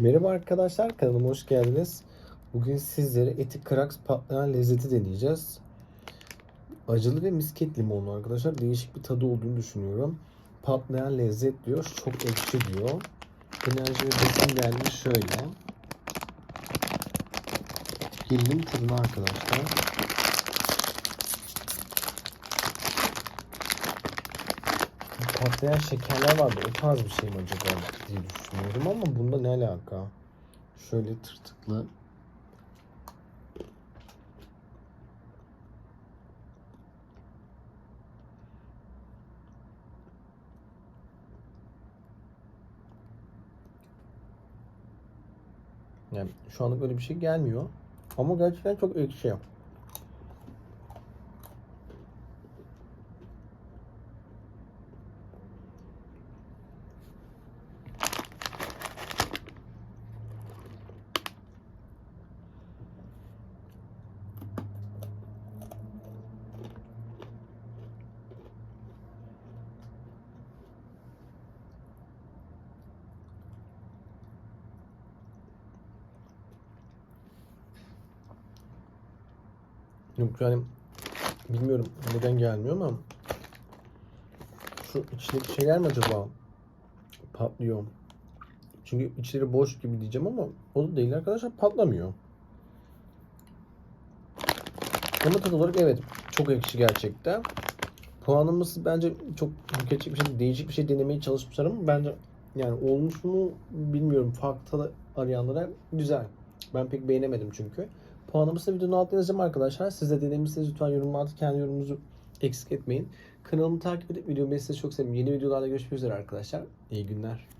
Merhaba arkadaşlar, kanalıma hoş geldiniz. Bugün sizlere eti kraks patlayan lezzeti deneyeceğiz. Acılı ve misket limonlu arkadaşlar. Değişik bir tadı olduğunu düşünüyorum. Patlayan lezzet diyor. Çok ekşi diyor. Enerji ve besin değerleri şöyle. Girdim tadına arkadaşlar. Patlayan şekerler vardı. O tarz bir şey mi acaba diye düşünüyorum ama bunda ne alaka? Şöyle tırtıklı. Yani şu anda böyle bir şey gelmiyor. Ama gerçekten çok ekşi. Yani bilmiyorum neden gelmiyor ama şu içindeki şeyler mi acaba patlıyor? Çünkü içleri boş gibi diyeceğim ama o da değil arkadaşlar patlamıyor. Ama tat olarak evet çok ekşi gerçekten. Puanlaması bence çok hak edecek bir şey. Değişik bir şey denemeye çalışmışlar ama bence yani olmuş mu bilmiyorum. Farklı arayanlara güzel. Ben pek beğenemedim çünkü. Puanlamasını videonun altına yazacağım arkadaşlar. Siz de denemişseniz lütfen yorumlarda kendi yorumunuzu eksik etmeyin. Kanalımı takip edip videomu beğenirseniz çok sevinirim. Yeni videolarda görüşmek üzere arkadaşlar. İyi günler.